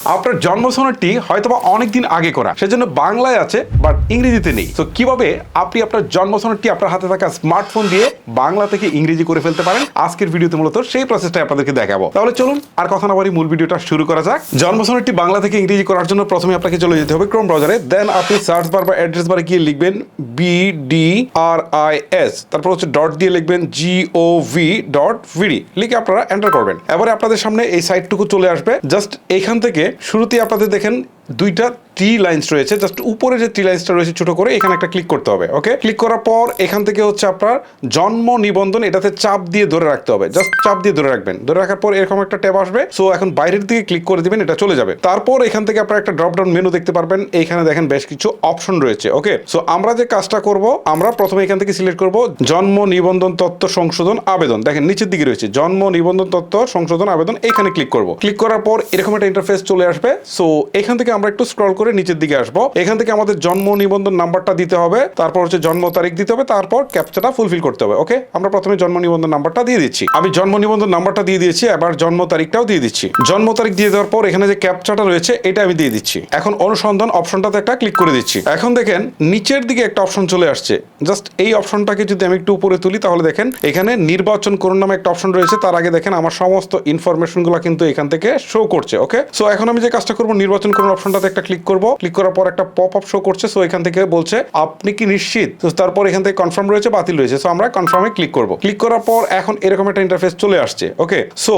আপনার জন্ম সনদটি হয়তোবা অনেকদিন আগে করা, সেজন্য বাংলায় আছে বাট ইংরেজিতে নেই। তো কীভাবে আপনি আপনার জন্ম সনদটি আপনার হাতে থাকা স্মার্টফোন দিয়ে বাংলা থেকে ইংরেজি করে ফেলতে পারেন? আজকের ভিডিওতে মূলত সেই প্রসেসটা আপনাদেরকে দেখাবো। তাহলে চলুন আর কথা না বলি মূল ভিডিওটা শুরু করা যাক। জন্ম সনদটি বাংলা থেকে ইংরেজি করার জন্য প্রথমে আপনাকে চলে যেতে হবে ক্রোম ব্রাউজারে দেন আপনি সার্চ বার বা অ্যাড্রেস বারে গিয়ে লিখবেন B D R I S তারপর হচ্ছে ডট দিয়ে লিখবেন জি ও ভি ডট ভিডি লিখে আপনারা এন্টার করবেন। এবারে আপনাদের সামনে এই সাইটটুকু চলে আসবে। জাস্ট এখান থেকে শুরুতেই আপনাদের দেখেন দুইটা টি লাইন্স রয়েছে জাস্ট উপরে যে টি লাইন্সটা রয়েছে ছোট করে, এখানে একটা ক্লিক করতে হবে ওকে ক্লিক করার পর এখান থেকে হচ্ছে আপনার জন্ম নিবন্ধন, এটাতে চাপ দিয়ে ধরে রাখতে হবে জাস্ট চাপ দিয়ে ধরে রাখবেন। ধরে রাখার পর এরকম একটা ট্যাব আসবে সো এখন বাইরের দিকে ক্লিক করে দিবেন, এটা চলে যাবে। তারপর এখান থেকে আপনারা একটা ড্রপ ডাউন মেনু দেখতে পারবেন, এইখানে দেখেন বেশ কিছু অপশন রয়েছে ওকে সো আমরা যে কাজটা করব, আমরা প্রথমে এখান থেকে সিলেক্ট করব জন্ম নিবন্ধন তথ্য সংশোধন আবেদন। দেখেন নিচের দিকে রয়েছে, জন্ম নিবন্ধন তথ্য সংশোধন আবেদন, এখানে ক্লিক করব। ক্লিক করার পর এরকম একটা ইন্টারফেস চলে আসবে সো এখান থেকে আমরা একটু স্ক্রল করে নিচের দিকে আসব। এখান থেকে আমাদের জন্ম নিবন্ধন নাম্বারটা দিতে হবে, তারপর হচ্ছে জন্ম তারিখ দিতে হবে, তারপর ক্যাপচাটা ফুলফিল করতে হবে ওকে আমরা প্রথমে জন্ম নিবন্ধন নাম্বারটা দিয়ে দিচ্ছি। আমি জন্ম নিবন্ধন নাম্বারটা দিয়ে দিয়েছি, এবার জন্ম তারিখটাও দিয়ে দিচ্ছি। জন্ম তারিখ দিয়ে দেওয়ার পর এখানে যে ক্যাপচাটা রয়েছে, এটা আমি দিয়ে দিচ্ছি। এখন অনুসন্ধান অপশনটাতে একটা ক্লিক করে দিচ্ছি। এখন দেখেন, নিচের দিকে একটা অপশন চলে আসছে। জাস্ট এই অপশনটাকে যদি আমি একটু উপরে তুলি, তাহলে দেখেন, এখানে নির্বাচন করুন নামে একটা অপশন রয়েছে। তার আগে দেখেন, আমার সমস্ত ইনফরমেশনগুলো কিন্তু এখান থেকে শো করছে ওকে সো এখন আমি যে কাজটা করব, নির্বাচন করুন অপশনটাতে একটা ক্লিক করব ক্লিক করার পর একটা পপ আপ শো করছে সো এখান থেকে বলছে, আপনি কি নিশ্চিত? তো তারপর এখান থেকে কনফার্ম রয়েছে, বাতিল রয়েছে সো আমরা কনফার্মে ক্লিক করব। ক্লিক করার পর এখন এরকম একটা ইন্টারফেস চলে আসছে ওকে সো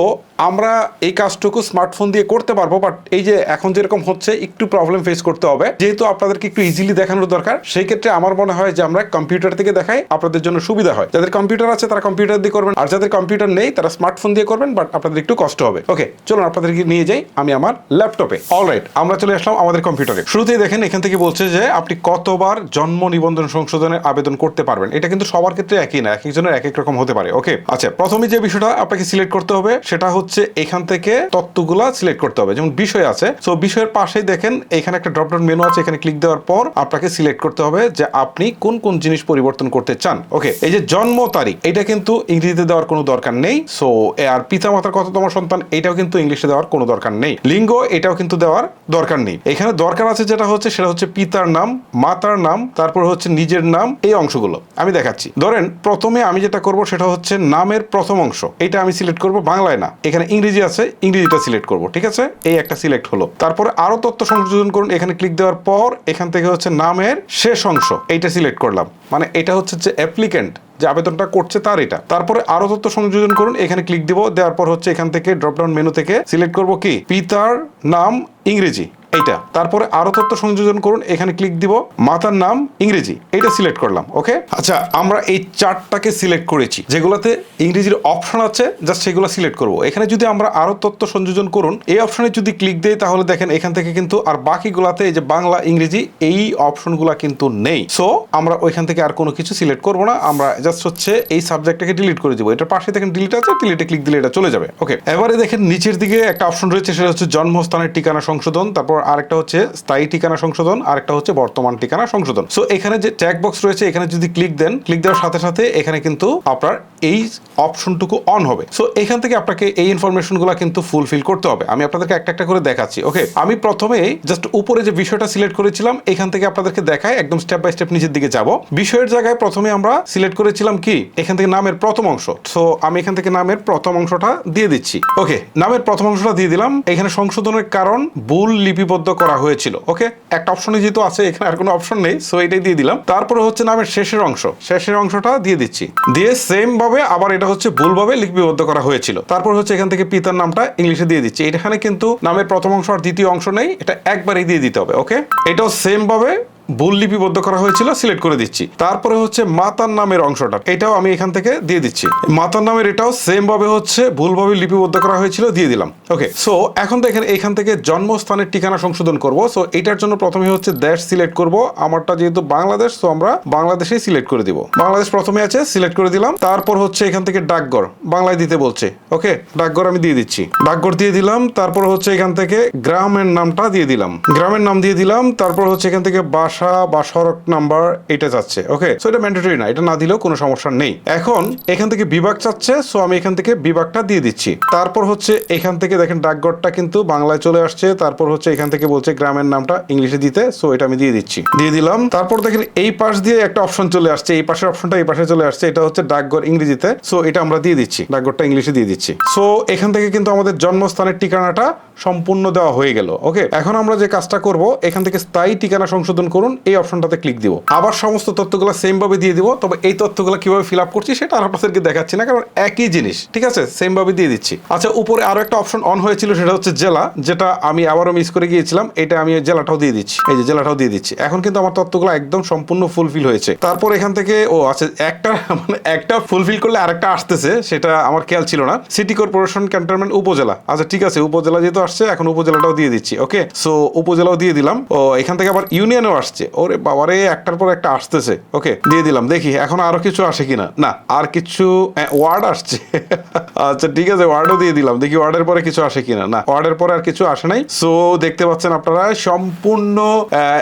আমরা এই কাজটুকু স্মার্টফোন দিয়ে করতে পারব বাট এই যে এখন যেরকম হচ্ছে, একটু প্রবলেম ফেস করতে হবে। যেহেতু আপনাদেরকে একটু ইজিলি দেখানোর দরকার, সেই ক্ষেত্রে আমার মনে হয় যে আমরা কম্পিউটার থেকে দেখাই, আপনাদের জন্য সুবিধা হয়। যাদের কম্পিউটার আছে, তারা কম্পিউটার দিয়ে করবেন, আর যাদের কম্পিউটার নেই, তারা স্মার্টফোন দিয়ে করবেন বাট আপনাদের একটু কষ্ট হবে। ওকে চলুন আপনাদেরকে নিয়ে যাই, আমি আমার ল্যাপটপে অলরাইট আমরা চলে আসলাম আমাদের কম্পিউটারে শুরুতেই দেখেন, এখান থেকে বলছে যে আপনি কতবার জন্ম নিবন্ধন সংশোধনের আবেদন করতে পারবেন। এটা কিন্তু সবার ক্ষেত্রে একই না এক একজনের এক এক রকম হতে পারে। ওকে আচ্ছা প্রথমে যে বিষয়টা আপনাকে সিলেক্ট করতে হবে, সেটা হচ্ছে এখান থেকে তত্ত্বগুলা সিলেক্ট করতে হবে। যেমন বিষয় আছে সো বিষয়ের পাশেই দেখেন, এখানে একটা ড্রপ ডাউন মেনু আছে, এখানে ক্লিক দেওয়ার পর আপনাকে সিলেক্ট করতে হবে যে আপনি কোন কোন জিনিস পরিবর্তন করতে চান। ওকে এই যে জন্ম তারিখ, এটা কিন্তু ইংরেজিতে দেওয়ার কোনো দরকার নেই। সো আর পিতা মাতার কততম সন্তান, এটাও কিন্তু ইংলিশে দেওয়ার কোনো দরকার নেই। লিঙ্গ, এটাও কিন্তু দেওয়ার দরকার নেই। এখানে দরকার আছে যেটা হচ্ছে, সেটা হচ্ছে পিতার নাম, মাতার নাম, তারপর হচ্ছে নিজের নাম, এই অংশগুলো আমি দেখাচ্ছি। ধরেন, প্রথমে আমি যেটা করব সেটা হচ্ছে নামের প্রথম অংশ। এটা আমি সিলেক্ট করব বাংলায় না। এখানে ইংরেজি আছে, ইংরেজিটা সিলেক্ট করব, ঠিক আছে? এই একটা সিলেক্ট হলো। তারপরে আরও তথ্য সংযোজন করুন, এখানে ক্লিক দেওয়ার পর এখান থেকে হচ্ছে নামের শেষ অংশ, এইটা সিলেক্ট করলাম। মানে এটা হচ্ছে যে অ্যাপ্লিকেন্ট যে আবেদনটা করছে তার এটা। তারপরে আরও তথ্য সংযোজন করুন, এখানে ক্লিক দিব, দেওয়ার পর হচ্ছে এখান থেকে ড্রপডাউন মেনু থেকে সিলেক্ট করব কি? পিতার নাম ইংরেজি। এইটা। তারপরে আরও তথ্য সংযোজন করুন, এখানে ক্লিক দিব, মাতার নাম ইংরেজি এটা সিলেক্ট করলাম ওকে আচ্ছা আমরা এই চারটাকে সিলেক্ট করেছি, যেগুলোতে ইংরেজির অপশন আছে জাস্ট সেগুলো সিলেক্ট করব। এখানে যদি আমরা আরও তথ্য সংযোজন করুন, এই অপশনে যদি ক্লিক দেই, তাহলে দেখেন এখান থেকে কিন্তু আর বাকিগুলাতে এই যে বাংলা, ইংরেজি, এই অপশনগুলো কিন্তু নেই। সো আমরা ওইখান থেকে আর কোনো কিছু সিলেক্ট করব না, আমরা জাস্ট হচ্ছে এই সাবজেক্টটাকে ডিলিট করে দেবো। এটার পাশে দেখেন ডিলিট আছে ডিলিটে ক্লিক দিলে এটা চলে যাবে ওকে এবারে দেখেন নিচের দিকে একটা অপশন রয়েছে, সেটা হচ্ছে জন্মস্থানের ঠিকানা সংশোধন, তারপর আরেকটা হচ্ছে স্থায়ী ঠিকানা সংশোধন, আরেকটা হচ্ছে বর্তমান ঠিকানা সংশোধন। সো এখানে যে ট্যাগ বক্স রয়েছে, এখানে যদি ক্লিক দেন ক্লিক দেওয়ার সাথে সাথে এখানে কিন্তু আপনার এই অপশনটুকু অন হবে। সো এখান থেকে আপনাকে এই ইনফরমেশন ইনফরমেশনগুলো কিন্তু ফুলফিল করতে হবে। আমি আপনাদেরকে একটা একটা করে দেখাচ্ছি ওকে আমি প্রথমে জাস্ট উপরে যে বিষয়টা সিলেক্ট করেছিলাম, এখান থেকে আপনাদেরকে দেখায়, একদম স্টেপ বাই স্টেপ নিচের দিকে যাব। বিষয়ের জায়গায় প্রথমে আমরা সিলেক্ট করেছিলাম কি? এখান থেকে নামের প্রথম অংশ। সো আমি এখান থেকে নামের প্রথম অংশটা দিয়ে দিচ্ছি ওকে নামের প্রথম অংশটা দিয়ে দিলাম। এখানে সংশোধনের কারণ ভুল লিপিবদ্ধ করা হয়েছিল। ওকে একটা অপশনই যেহেতু আছে, এখানে আর কোনো অপশন নেই সো এটাই দিয়ে দিলাম। তারপরে হচ্ছে নামের শেষের অংশ। শেষের অংশটা দিয়ে দিচ্ছি। দিয়ে সেম ভাবে আবার এটা হচ্ছে ভুলভাবে লিপিবদ্ধ করা হয়েছিল। তারপর হচ্ছে এখান থেকে পিতার নামটা ইংলিশে দিয়ে দিচ্ছি। এখানে কিন্তু নামের প্রথম অংশ আর দ্বিতীয় অংশ নেই, এটা একবারই দিয়ে দিতে হবে। ওকে এটাও সেম ভাবে ভুল লিপিবদ্ধ করা হয়েছিল, সিলেক্ট করে দিচ্ছি। তারপরে হচ্ছে মাতার নামের অংশটা, এটাও আমি এখান থেকে দিয়ে দিচ্ছি। মাতার নামের এটাও সেম ভাবে হচ্ছে ভুলভাবে লিপিবদ্ধ করা হয়েছিল, দিয়ে দিলাম। ওকে সো এখন দেখেন এখান থেকে জন্মস্থানের ঠিকানা সংশোধন করব। সো এটার জন্য প্রথমে হচ্ছে দেশ সিলেক্ট করব। আমারটা যেহেতু বাংলাদেশ তো আমরা বাংলাদেশেই সিলেক্ট করে দিব। বাংলাদেশ প্রথমে আছে সিলেক্ট করে দিলাম। তারপর হচ্ছে এখান থেকে ডাকঘর, বাংলায় দিতে বলছে। ওকে ডাকঘর আমি দিয়ে দিচ্ছি। ডাকঘর দিয়ে দিলাম, তারপর হচ্ছে এখান থেকে গ্রামের নামটা দিয়ে দিলাম। গ্রামের নাম দিয়ে দিলাম, তারপর হচ্ছে এখান থেকে বাসা বাসা বা সড়ক নাম্বার এটা যাচ্ছে ওকে সো এটা ম্যান্ডেটরি না, এটা না দিলেও কোনো সমস্যা নেই। এখন এখান থেকে বিভাগ চাচ্ছে সো আমি এখান থেকে বিভাগটা দিয়ে দিচ্ছি। তারপর হচ্ছে এখান থেকে দেখেন ডাকঘরটা কিন্তু বাংলায় চলে আসছে, তারপর হচ্ছে এখান থেকে বলছে গ্রামের নামটা ইংলিশে দিতে সো এটা আমি দিয়ে দিচ্ছি। দিয়ে দিলাম, তারপর দেখেন এই পাশ দিয়ে একটা অপশন চলে আসছে, এই পাশের অপশনটা এই পাশে চলে আসছে, এটা হচ্ছে ডাকঘর ইংরেজিতে সো এটা আমরা দিয়ে দিচ্ছি, ডাকঘরটা ইংলিশে দিয়ে দিচ্ছি। সো এখান থেকে কিন্তু আমাদের জন্মস্থানের ঠিকানাটা সম্পূর্ণ দেওয়া হয়ে গেল ওকে এখন আমরা যে কাজটা করব, এখান থেকে স্থায়ী ঠিকানা সংশোধন করুন এই অপশনটাতে ক্লিক দিব। আবার সমস্ত তথ্যগুলো সেম ভাবে দিয়ে দিব, তবে এই তথ্যগুলো কীভাবে ফিল আপ করছি সেটা আপনাদেরকে দেখাচ্ছি না, কারণ একই জিনিস, ঠিক আছে? সেম ভাবে দিয়ে দিচ্ছি। আচ্ছা উপরে আরও একটা অপশন অন হয়েছিল, সেটা হচ্ছে জেলা, যেটা আমি আবারও মিস করে গিয়েছিলাম, এটা আমি জেলাটাও দিয়ে দিচ্ছি, এই যে জেলাটাও দিয়ে দিচ্ছি। এখন কিন্তু আমার তথ্যগুলো একদম সম্পূর্ণ ফুলফিল হয়েছে। তারপর এখান থেকে, ও আচ্ছা একটা মানে একটা ফুলফিল করলে আরেকটা আসতেছে, সেটা আমার খেয়াল ছিল না। সিটি কর্পোরেশন ক্যান্টনমেন্ট উপজেলা। আচ্ছা ঠিক আছে, উপজেলা যেহেতু আসছে, এখন উপজেলাটাও দিয়ে দিচ্ছি ওকে সো উপজেলাও দিয়ে দিলাম। ও, এখান থেকে আবার ইউনিয়নও আসছে ওরে বাবারে, একটার পর একটা আসতেছে। ওকে, দিয়ে দিলাম। দেখি, এখন আরও কিছু আসে কিনা। না, আর কিছু ওয়ার্ড আসছে। আচ্ছা ঠিক আছে ওয়ার্ডও দিয়ে দিলাম। দেখি ওয়ার্ডের পরে কিছু আসে কিনা। না ওয়ার্ডের পরে আর কিছু আসে নাই। সো দেখতে পাচ্ছেন আপনারা, সম্পূর্ণ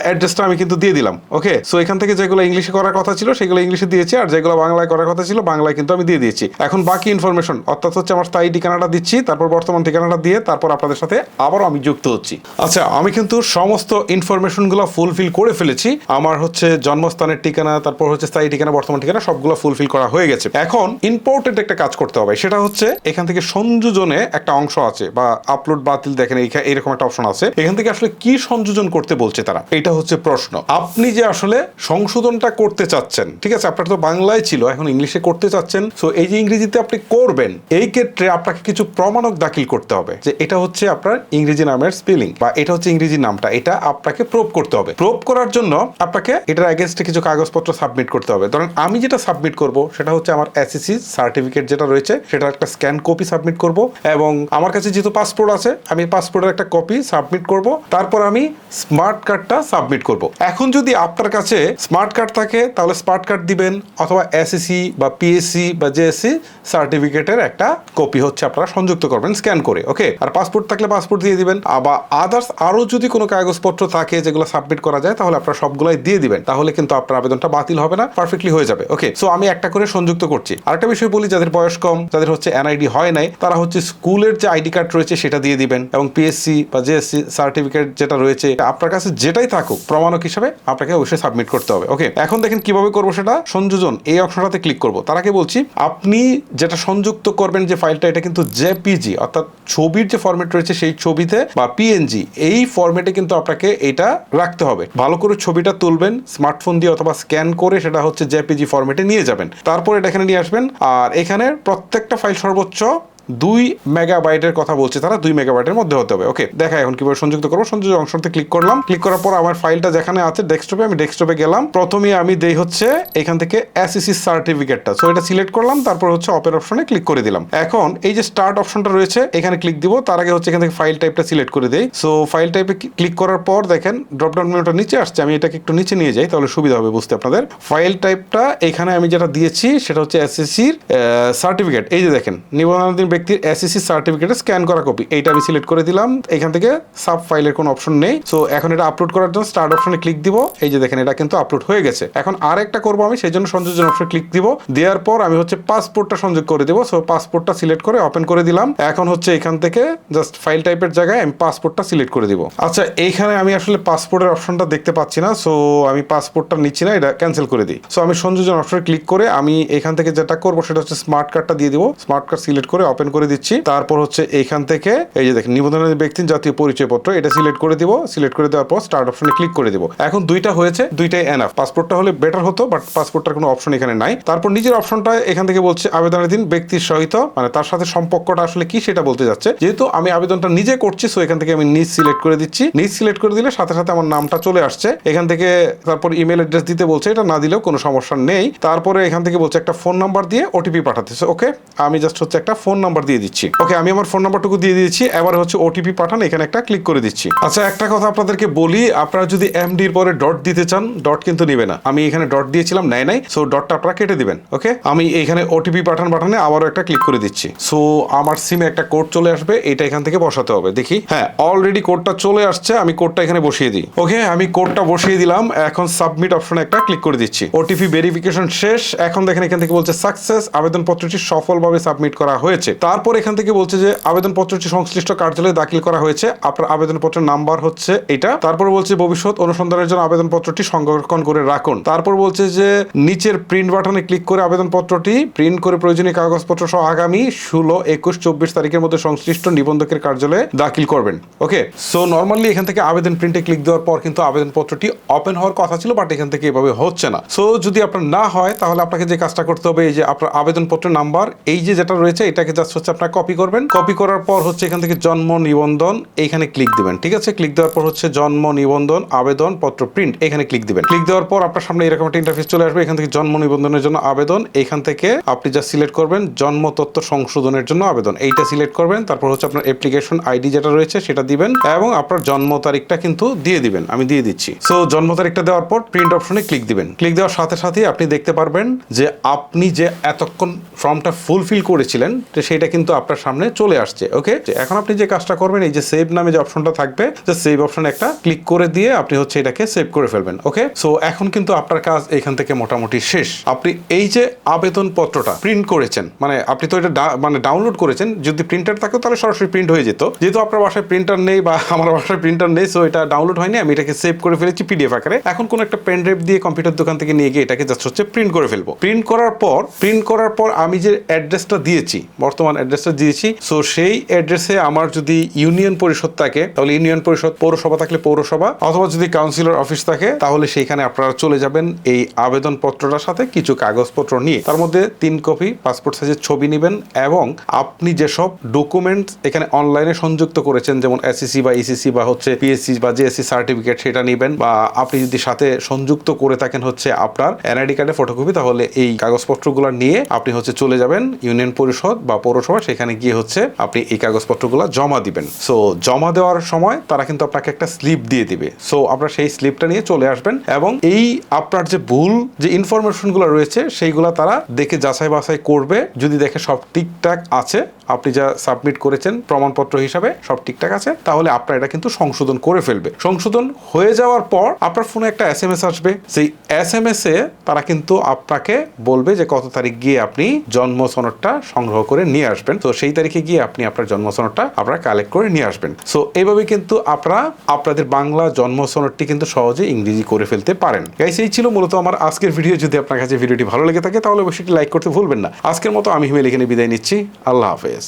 অ্যাড্রেসটা আমি কিন্তু দিয়ে দিলাম। ওকে সো এখান থেকে যেগুলো ইংলিশে করার কথা ছিল, সেগুলো ইংলিশে দিয়েছি। আর যেগুলো বাংলায় করার কথা ছিল, বাংলায় কিন্তু আমি দিয়ে দিয়েছি। এখন বাকি ইনফরমেশন অর্থাৎ হচ্ছে আমার স্থায়ী ঠিকানাটা দিচ্ছি, তারপর বর্তমান ঠিকানাটা দিয়ে, তারপর আপনাদের সাথে আবারও আমি যুক্ত হচ্ছি। আচ্ছা আমি কিন্তু সমস্ত ইনফরমেশনগুলো ফুলফিল করে ফেলেছি। আমার হচ্ছে জন্মস্থানের ঠিকানা, তারপর হচ্ছে স্থায়ী ঠিকানা, বর্তমান ঠিকানা সবগুলো ফুলফিল করা হয়ে গেছে। এখন ইম্পর্টেন্ট একটা কাজ করতে হবে। সেটা হচ্ছে এখান থেকে সংযোজনে একটা অংশ আছে বা আপলোড বাতিল দেখেন এরকম একটা অপশন আছে। এখান থেকে আসলে কি সংযোজন করতে বলছে তারা? এটা হচ্ছে প্রশ্ন। আপনি যে আসলে সংশোধনটা করতে চাচ্ছেন, ঠিক আছে, আপনার তো বাংলায় ছিল, এখন ইংলিশে করতে চাচ্ছেন সো এই যে ইংরেজিতে আপনি করবেন, এই ক্ষেত্রে আপনাকে কিছু প্রমাণক দাখিল করতে হবে যে এটা হচ্ছে আপনার ইংরেজি নামের স্পেলিং বা এটা হচ্ছে ইংরেজি নামটা, এটা আপনাকে প্রুভ করতে হবে। প্রুভ করার জন্য আপনাকে এটার এগেনস্টে কিছু কাগজপত্র সাবমিট করতে হবে। ধরেন আমি যেটা সাবমিট করব, সেটা হচ্ছে আমার এসএসসি সার্টিফিকেট যেটা রয়েছে, সেটার একটা স্ক্যান কপি সাবমিট করব এবং আমার কাছে যেহেতু পাসপোর্ট আছে, আমি পাসপোর্টের একটা কপি সাবমিট করব, তারপর আমি স্মার্ট কার্ডটা সাবমিট করব। এখন যদি আপনার কাছে স্মার্ট কার্ড থাকে, তাহলে স্মার্ট কার্ড দিবেন অথবা এসএসসি বা পিএসসি বা জেএসসি সার্টিফিকেটের একটা কপি হচ্ছে, আপনারা সংযুক্ত করবেন স্ক্যান করে ওকে আর পাসপোর্ট থাকলে পাসপোর্ট দিয়ে দিবেন। আবার আদার্স আরও যদি কোনো কাগজপত্র থাকে যেগুলো সাবমিট করা যায়, তাহলে আপনারা সবগুলাই দিয়ে দিবেন, তাহলে কিন্তু আপনার আবেদনটা বাতিল হবে না পারফেক্টলি হয়ে যাবে। ওকে সো আমি একটা করে সংযুক্ত করছি। আরেকটা বিষয় বলি, যাদের বয়স কম, যাদের হচ্ছে এনআইডি হয় নাই, তারা হচ্ছে স্কুলের যে আইডি কার্ড রয়েছে সেটা দিয়ে দিবেন, এবং পিএসসি বা জেএসসি সার্টিফিকেট যেটা রয়েছে আপনার কাছে যেটাই থাকুক, প্রমাণক হিসাবে আপনাকে অবশ্যই সাবমিট করতে হবে। ওকে এখন দেখেন কীভাবে করব সেটা। সংযোজন, এই অপশনটাতে ক্লিক করব। তার আগে বলছি, আপনি যেটা সংযুক্ত করবেন যে ফাইলটা এটা কিন্তু জেপিজি অর্থাৎ ছবির যে ফরম্যাট রয়েছে সেই ছবিতে বা পিএনজি এই ফরম্যাটে কিন্তু আপনাকে এটা রাখতে হবে। ভালো করে ছবিটা তুলবেন স্মার্টফোন দিয়ে অথবা স্ক্যান করে সেটা হচ্ছে জেপিজি ফরম্যাটে নিয়ে যাবেন। তারপর এটা এখানে নিয়ে আসবেন, আর এখানে প্রত্যেকটা ফাইল সর্বোচ্চ দুই মেগাবাইটের কথা বলছে তারা, দুই মেগাবাইটের মধ্যে হতে হবে। ওকে দেখা এখন কীভাবে সংযুক্ত করব। সংযোগ অংশতে ক্লিক করলাম। ক্লিক করার পর আমার ফাইলটা যেখানে আছে ডেস্কটপে আমি ডেস্কটপে গেলাম। প্রথমে আমি দেই হচ্ছে এখান থেকে এসএসসি সার্টিফিকেটটা সো এটা সিলেক্ট করলাম, তারপর হচ্ছে অপের অপশনে ক্লিক করে দিলাম। এখন এই যে স্টার্ট অপশনটা রয়েছে, এখানে ক্লিক দিব, তার আগে হচ্ছে এখান থেকে ফাইল টাইপটা সিলেক্ট করে দেই। সো ফাইল টাইপে ক্লিক করার পর দেখেন ড্রপডাউন মেনুটা নিচে আসছে, আমি এটাকে একটু নিচে নিয়ে যাই, তাহলে সুবিধা হবে বুঝতে আপনাদের। ফাইল টাইপটা এখানে আমি যেটা দিয়েছি, সেটা হচ্ছে এসএসসির সার্টিফিকেট এই যে দেখেন নিবন্ধাধীন ব্যক্তির এসএসসি সার্টিফিকেটের স্ক্যান করা কপি এইটা আমি সিলেক্ট করে দিলাম। এখান থেকে সাব ফাইলের কোনো অপশন নেই। সো এখন এটা আপলোড করার জন্য স্টার্ট অপশনে ক্লিক দিব। এই যে দেখেন, এটা কিন্তু আপলোড হয়ে গেছে। এখন আর একটা করব আমি, সেই জন্য সংযোজন অপশনে ক্লিক দিব। দেওয়ার পর আমি হচ্ছে পাসপোর্টটা সংযোগ করে দিব। সো পাসপোর্টটা সিলেক্ট করে ওপেন করে দিলাম। এখন হচ্ছে এখান থেকে জাস্ট ফাইল টাইপের জায়গায় আমি পাসপোর্টটা সিলেক্ট করে দিব। আচ্ছা এইখানে আমি আসলে পাসপোর্টের অপশনটা দেখতে পাচ্ছি না। সো আমি পাসপোর্টটা নিচ্ছি না, এটা ক্যান্সেল করে দিই। সো আমি সংযোজন অপশনে ক্লিক করে আমি এখান থেকে যেটা করব, সেটা হচ্ছে স্মার্ট কার্ডটা দিয়ে দিব। স্মার্ট কার্ড সিলেক্ট করে ওপেন করে দিচ্ছি। তারপর হচ্ছে এইখান থেকে, এই যে দেখেন, নিবন্ধনের ব্যক্তির জাতীয় পরিচয়পত্র, এটা সিলেক্ট করে দিব। সিলেক্ট করে দেওয়ার পর স্টার্ট অপশনে ক্লিক করে দিব। এখন দুইটা হয়েছে, দুইটাই এনাফ পাসপোর্টটা হলে বেটার হতো বাট পাসপোর্টটার কোনো অপশন এখানে নাই। তারপর নিজের অপশনটা এখান থেকে বলছে আবেদনের দিন ব্যক্তির সহিত মানে তার সাথে সম্পর্কটা আসলে কি সেটা বলতে যাচ্ছে। যেহেতু আমি আবেদনটা নিজে করছি সো এখান থেকে আমি নিজ সিলেক্ট করে দিচ্ছি। নিজ সিলেক্ট করে দিলে সাথে সাথে আমার নামটা চলে আসছে। এখান থেকে তারপর ইমেল অ্যাড্রেস দিতে বলছে, এটা না দিলেও কোনো সমস্যা নেই। তারপরে এখান থেকে বলছে একটা ফোন নাম্বার দিয়ে ওটিপি পাঠাতে। ওকে আমি জাস্ট হচ্ছে একটা ফোন নাম্বার নাম্বার দিয়ে দিচ্ছি। ওকে, আমি আমার ফোন নাম্বারটুকু দিয়ে দিয়েছি। এবার হচ্ছে ওটিপি পাঠান, এখানে একটা ক্লিক করে দিচ্ছি। আচ্ছা একটা কথা আপনাদেরকে বলি, আপনারা যদি এমডির পরে ডট দিতে চান ডট কিন্তু নেবে না। আমি এখানে ডট দিয়েছিলাম, নেয় নাই সো ডটটা আপনারা কেটে দিবেন ওকে আমি এখানে ওটিপি পাঠান পাঠানে আবারও একটা ক্লিক করে দিচ্ছি। সো আমার সিমে একটা কোড চলে আসবে, এটা এখান থেকে বসাতে হবে, দেখি। হ্যাঁ অলরেডি কোডটা চলে আসছে, আমি কোডটা এখানে বসিয়ে দিই। ওকে আমি কোডটা বসিয়ে দিলাম, এখন সাবমিট অপশনে একটা ক্লিক করে দিচ্ছি। ওটিপি ভেরিফিকেশন শেষ, এখন দেখেন এখান থেকে বলছে সাকসেস আবেদনপত্রটি সফলভাবে সাবমিট করা হয়েছে। তারপর এখান থেকে বলছে যে আবেদনপত্রটি সংশ্লিষ্ট কার্যালয়ে দাখিল করা হয়েছে। আপনার আবেদনপত্রের নাম্বার হচ্ছে এটা। তারপর বলছে, ভবিষ্যৎ অনুসন্ধানের জন্য আবেদনপত্রটি সংরক্ষণ করে রাখুন। তারপর বলছে যে নিচের প্রিন্ট বাটনে ক্লিক করে আবেদনপত্রটি প্রিন্ট করে প্রয়োজনীয় কাগজপত্র সহ আগামী ষোলো, একুশ, চব্বিশ তারিখের মধ্যে সংশ্লিষ্ট নিবন্ধকের কার্যালয়ে দাখিল করবেন। ওকে সো নর্মালি এখান থেকে আবেদন প্রিন্টে ক্লিক দেওয়ার পর কিন্তু আবেদনপত্রটি ওপেন হওয়ার কথা ছিল বাট এখান থেকে এভাবে হচ্ছে না। সো যদি আপনার না হয়, তাহলে আপনাকে যে কাজটা করতে হবে, এই যে আপনার আবেদনপত্রের নাম্বার, এই যে যেটা রয়েছে, এটাকে জাস্ট হচ্ছে আপনার কপি করবেন। কপি করার পর হচ্ছে এখান থেকে জন্ম নিবন্ধন, এইখানে ক্লিক দিবেন, ঠিক আছে? ক্লিক দেওয়ার পর হচ্ছে জন্ম নিবন্ধন, আবেদন পত্র প্রিন্ট এখানে ক্লিক দিবেন। ক্লিক দেওয়ার পর আপনার সামনে এরকম একটা ইন্টারফেস চলে আসবে, এখান থেকে জন্ম নিবন্ধনের জন্য আবেদন এখান থেকে আপনি যা সিলেক্ট করবেন জন্ম তথ্য সংশোধনের জন্য আবেদন। এইটা সিলেক্ট করবেন, তারপর হচ্ছে আপনার অ্যাপ্লিকেশন আইডি যেটা রয়েছে সেটা দিবেন এবং আপনার জন্ম তারিখটা কিন্তু দিয়ে দিবেন, আমি দিয়ে দিচ্ছি। সো জন্ম তারিখটা দেওয়ার পর প্রিন্ট অপশনে ক্লিক দিবেন। ক্লিক দেওয়ার সাথে সাথে আপনি দেখতে পারবেন যে আপনি যে এতক্ষণ ফর্মটা ফুলফিল করেছিলেন, তো সেটা কিন্তু আপনার সামনে চলে আসছে ওকে এখন আপনি যে কাজটা করবেন, এই যে সেভ নামে যে অপশনটা থাকবে, যে সেভ অপশনে একটা ক্লিক করে দিয়ে আপনি হচ্ছে এটাকে সেভ করে ফেলবেন ওকে সো এখন কিন্তু আপনার কাজ এখান থেকে মোটামুটি শেষ। আপনি এই যে আবেদন পত্রটা প্রিন্ট করেছেন মানে আপনি তো এটা মানে ডাউনলোড করেছেন, যদি প্রিন্টার থাকে তাহলে সরাসরি প্রিন্ট হয়ে যেত। যেহেতু আপনার বাসায় প্রিন্টার নেই বা আমার বাসায় প্রিন্টার নেই সো এটা ডাউনলোড হয়নি, আমি এটাকে সেভ করে ফেলেছি পিডিএফ আকারে। এখন কোন একটা পেন ড্রাইভ দিয়ে কম্পিউটার দোকান থেকে নিয়ে গিয়ে এটাকে জাস্ট হচ্ছে প্রিন্ট করে ফেলব। প্রিন্ট করার পর প্রিন্ট করার পর আমি যে অ্যাড্রেসটা দিয়েছি, বর্তমান অ্যাড্রেসটা দিয়েছি। সো সেই অ্যাড্রেসে আমার যদি ইউনিয়ন পরিষদ থাকে, তাহলে ইউনিয়ন পরিষদ পৌরসভা থাকলে পৌরসভা, অথবা যদি কাউন্সিলর অফিস থাকে, তাহলে সেইখানে আপনারা চলে যাবেন এই আবেদন পত্রটার সাথে কিছু কাগজপত্র নিয়ে। তার মধ্যে তিন কপি পাসপোর্ট সাইজের ছবি নেবেন এবং আপনি যেসব ডকুমেন্টস এখানে অনলাইনে সংযুক্ত করেছেন, যেমন এসএসসি বা ইসিসি বা হচ্ছে পিএসসি বা জিএসসি সার্টিফিকেট সেটা নেবেন বা আপনি যদি সাথে সংযুক্ত করে থাকেন হচ্ছে আপনার এনআইডি কার্ডের ফটোকপি তাহলে এই কাগজপত্রগুলো নিয়ে আপনি হচ্ছে চলে যাবেন ইউনিয়ন পরিষদ বা পৌরসভা সেখানে গিয়ে হচ্ছে আপনি এই কাগজপত্রগুলো জমা দিবেন। সো জমা দেওয়ার সময় তারা কিন্তু আপনাকে একটা স্লিপ দিয়ে দিবে। সো আপনার সেই স্লিপটা নিয়ে চলে আসবেন এবং এই আপনার যে ভুল, যে ইনফরমেশনগুলো রয়েছে, সেইগুলো তারা দেখে যাচাই বাছাই করবে। যদি দেখে সব ঠিকঠাক আছে, আপনি যা সাবমিট করেছেন প্রমাণপত্র হিসাবে সব ঠিকঠাক আছে, তাহলে আপনার এটা কিন্তু সংশোধন করে ফেলবে। সংশোধন হয়ে যাওয়ার পর আপনার ফোনে একটা এস এম এস আসবে। সেই এস এম এস এ তারা কিন্তু আপনাকে বলবে যে কত তারিখ গিয়ে আপনি জন্ম সনদটা সংগ্রহ করে নিয়ে আসবেন। তো সেই তারিখে গিয়ে আপনি আপনার জন্ম সনদটা আপনারা কালেক্ট করে নিয়ে আসবেন। সো এইভাবে কিন্তু আপনারা আপনাদের বাংলা জন্ম কিন্তু সহজে ইংরেজি করে ফেলতে পারেন। গাইস এই ছিল মূলত আমার আজকের ভিডিও যদি আপনার কাছে ভিডিওটি ভালো লেগে থাকে, তাহলে অবশ্যই লাইক করতে ভুলবেন না। আজকের মতো আমি হিমেল এখানে বিদায় নিচ্ছি। আল্লাহ হাফেজ।